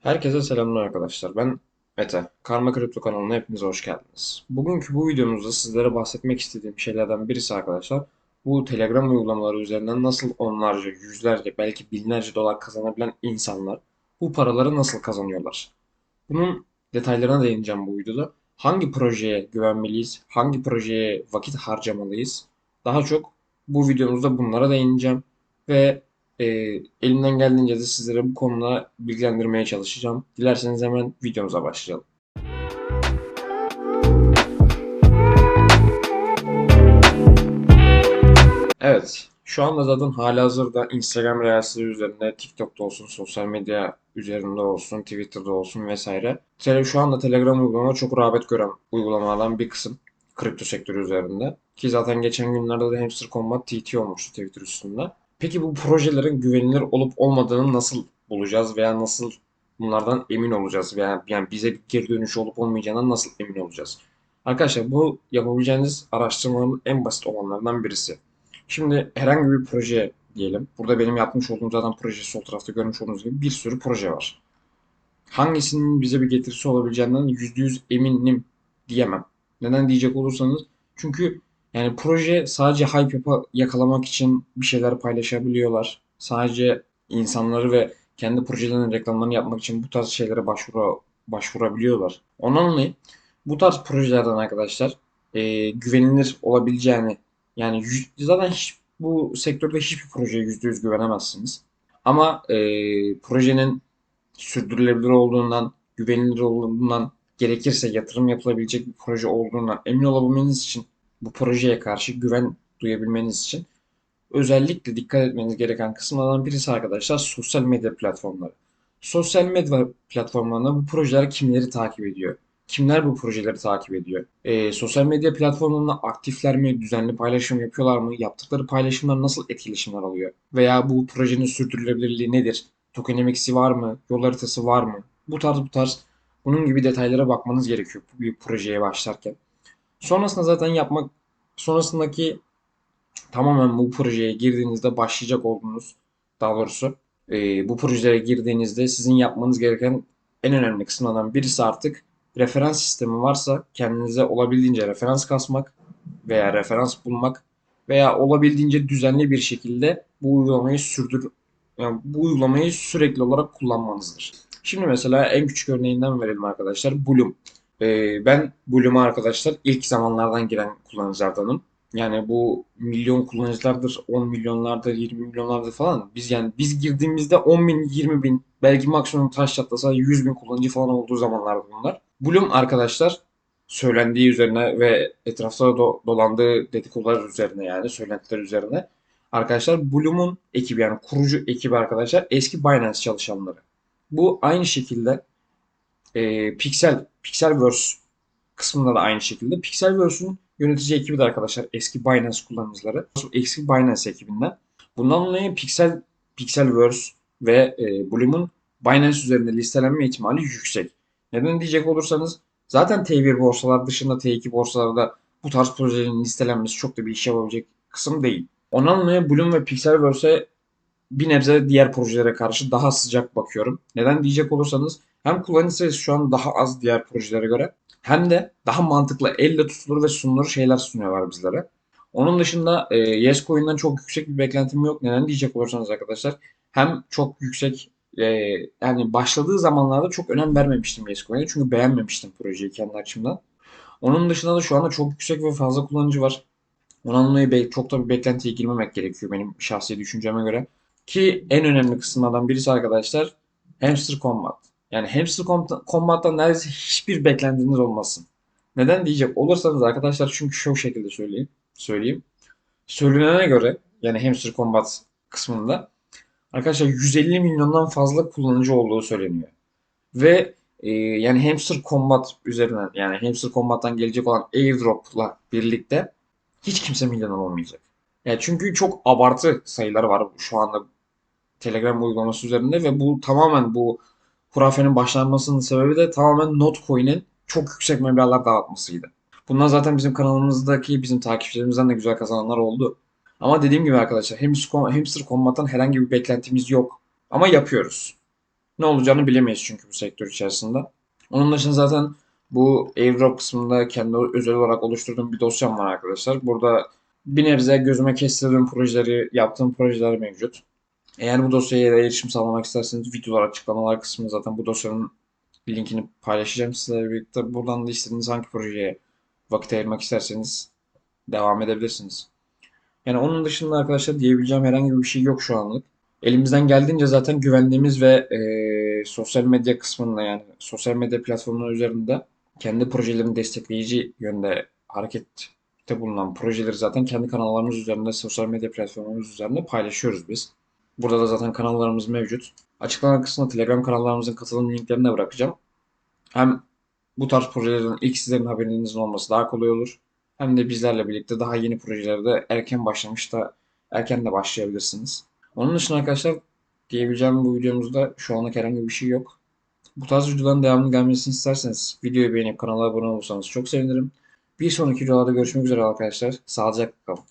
Herkese selamlar arkadaşlar. Ben Mete. Karma Kripto kanalına hepiniz hoş geldiniz. Bugünkü bu videomuzda sizlere bahsetmek istediğim şeylerden birisi arkadaşlar. Bu Telegram uygulamaları üzerinden nasıl onlarca, yüzlerce, belki binlerce dolar kazanabilen insanlar bu paraları nasıl kazanıyorlar? Bunun detaylarına değineceğim bu videoda. Hangi projeye güvenmeliyiz? Hangi projeye vakit harcamalıyız? Daha çok bu videomuzda bunlara değineceğim. Ve e, elimden geldiğince de sizlere bu konuda bilgilendirmeye çalışacağım. Dilerseniz hemen videomuza başlayalım. Evet, şu anda zaten halihazırda Instagram Reels'leri üzerinde, TikTok'ta olsun, sosyal medya üzerinde olsun, Twitter'da olsun vesaire. Tele- Şu anda Telegram uygulama çok rağbet gören uygulamalardan bir kısım kripto sektörü üzerinde. Ki zaten geçen günlerde de Hamster Combat TT olmuştu Twitter üstünde. Peki bu projelerin güvenilir olup olmadığını nasıl bulacağız veya nasıl bunlardan emin olacağız veya yani bize bir geri dönüş olup olmayacağından nasıl emin olacağız? Arkadaşlar bu yapabileceğiniz araştırmanın en basit olanlarından birisi. Şimdi herhangi bir proje diyelim. Burada benim yapmış olduğum zaten proje sol tarafta görmüş olduğunuz gibi bir sürü proje var. Hangisinin bize bir getirisi olabileceğinden %100 eminim diyemem. Neden diyecek olursanız çünkü yani proje sadece hype yakalamak için bir şeyler paylaşabiliyorlar. Sadece insanları ve kendi projelerinin reklamlarını yapmak için bu tarz şeylere başvura, başvurabiliyorlar. Ondan dolayı bu tarz projelerden arkadaşlar e, güvenilir olabileceğini yani zaten hiç, bu sektörde hiçbir projeye %100 güvenemezsiniz. Ama e, projenin sürdürülebilir olduğundan, güvenilir olduğundan, gerekirse yatırım yapılabilecek bir proje olduğundan emin olabilmeniz için bu projeye karşı güven duyabilmeniz için özellikle dikkat etmeniz gereken kısımlardan birisi arkadaşlar sosyal medya platformları. Sosyal medya platformlarında bu projeler kimleri takip ediyor? Kimler bu projeleri takip ediyor? Ee, sosyal medya platformlarında aktifler mi? Düzenli paylaşım yapıyorlar mı? Yaptıkları paylaşımlar nasıl etkileşimler alıyor? Veya bu projenin sürdürülebilirliği nedir? Tokenomics'i var mı? Yol haritası var mı? Bu tarz bu tarz bunun gibi detaylara bakmanız gerekiyor bir projeye başlarken. Sonrasında zaten yapmak sonrasındaki tamamen bu projeye girdiğinizde başlayacak olduğunuz daha doğrusu e, bu projelere girdiğinizde sizin yapmanız gereken en önemli kısımlardan birisi artık referans sistemi varsa kendinize olabildiğince referans kasmak veya referans bulmak veya olabildiğince düzenli bir şekilde bu uygulamayı sürdür yani bu uygulamayı sürekli olarak kullanmanızdır. Şimdi mesela en küçük örneğinden verelim arkadaşlar. Bloom. Ee, ben Bloom'a arkadaşlar ilk zamanlardan giren kullanıcılardanım. Yani bu milyon kullanıcılardır, 10 milyonlardır, 20 milyonlardır falan. Biz yani biz girdiğimizde 10 bin, 20 bin, belki maksimum taş çatlasa 100 bin kullanıcı falan olduğu zamanlardı bunlar. Bloom arkadaşlar söylendiği üzerine ve etrafta do- dolandığı dedikodular üzerine yani söylentiler üzerine. Arkadaşlar Bloom'un ekibi yani kurucu ekibi arkadaşlar eski Binance çalışanları. Bu aynı şekilde e, Pixel, Pixelverse kısmında da aynı şekilde. Pixelverse'ün yönetici ekibi de arkadaşlar eski Binance kullanıcıları. Eski Binance ekibinden. Bundan dolayı Pixel, Pixelverse ve e, Bloom'un Binance üzerinde listelenme ihtimali yüksek. Neden diyecek olursanız zaten T1 borsalar dışında T2 borsalarda bu tarz projelerin listelenmesi çok da bir iş yapabilecek kısım değil. Ondan dolayı Bloom ve Pixelverse'e bir nebze diğer projelere karşı daha sıcak bakıyorum. Neden diyecek olursanız hem kullanıcı sayısı şu an daha az diğer projelere göre hem de daha mantıklı elle tutulur ve sunulur şeyler sunuyorlar bizlere. Onun dışında e, Yes Coin'den çok yüksek bir beklentim yok. Neden diyecek olursanız arkadaşlar hem çok yüksek e, yani başladığı zamanlarda çok önem vermemiştim Yes Coin'e çünkü beğenmemiştim projeyi kendi açımdan. Onun dışında da şu anda çok yüksek ve fazla kullanıcı var. Ondan dolayı çok da bir beklentiye girmemek gerekiyor benim şahsi düşünceme göre. Ki en önemli kısımlardan birisi arkadaşlar Hamster Combat. Yani Hamster Com- Combat'tan neredeyse hiçbir beklentiniz olmasın. Neden diyecek olursanız arkadaşlar çünkü şu şekilde söyleyeyim. Söyleyeyim. Söylenene göre yani Hamster Combat kısmında arkadaşlar 150 milyondan fazla kullanıcı olduğu söyleniyor. Ve e, yani Hamster Combat üzerinden yani Hamster Combat'tan gelecek olan airdrop'la birlikte hiç kimse milyoner olmayacak. Yani çünkü çok abartı sayıları var şu anda Telegram uygulaması üzerinde ve bu tamamen bu hurafenin başlanmasının sebebi de tamamen Notcoin'in çok yüksek meblağlar dağıtmasıydı. Bundan zaten bizim kanalımızdaki bizim takipçilerimizden de güzel kazananlar oldu. Ama dediğim gibi arkadaşlar Hamster Combat'tan herhangi bir beklentimiz yok. Ama yapıyoruz. Ne olacağını bilemeyiz çünkü bu sektör içerisinde. Onun dışında zaten bu airdrop kısmında kendi özel olarak oluşturduğum bir dosyam var arkadaşlar. Burada bir nebze gözüme kestirdiğim projeleri, yaptığım projeler mevcut. Eğer bu dosyaya erişim sağlamak isterseniz videolar açıklamalar kısmında zaten bu dosyanın linkini paylaşacağım sizlerle birlikte. Buradan da istediğiniz hangi projeye vakit ayırmak isterseniz devam edebilirsiniz. Yani onun dışında arkadaşlar diyebileceğim herhangi bir şey yok şu anlık. Elimizden geldiğince zaten güvendiğimiz ve e, sosyal medya kısmında yani sosyal medya platformları üzerinde kendi projelerini destekleyici yönde harekette bulunan projeleri zaten kendi kanallarımız üzerinde, sosyal medya platformlarımız üzerinde paylaşıyoruz biz. Burada da zaten kanallarımız mevcut. Açıklama kısmında Telegram kanallarımızın katılım linklerini de bırakacağım. Hem bu tarz projelerin ilk sizlerin haberinizin olması daha kolay olur. Hem de bizlerle birlikte daha yeni projelerde erken başlamış da erken de başlayabilirsiniz. Onun dışında arkadaşlar diyebileceğim bu videomuzda şu anlık herhangi bir şey yok. Bu tarz videoların devamlı gelmesini isterseniz videoyu beğenip kanala abone olursanız çok sevinirim. Bir sonraki videolarda görüşmek üzere arkadaşlar. Sağlıcakla kalın.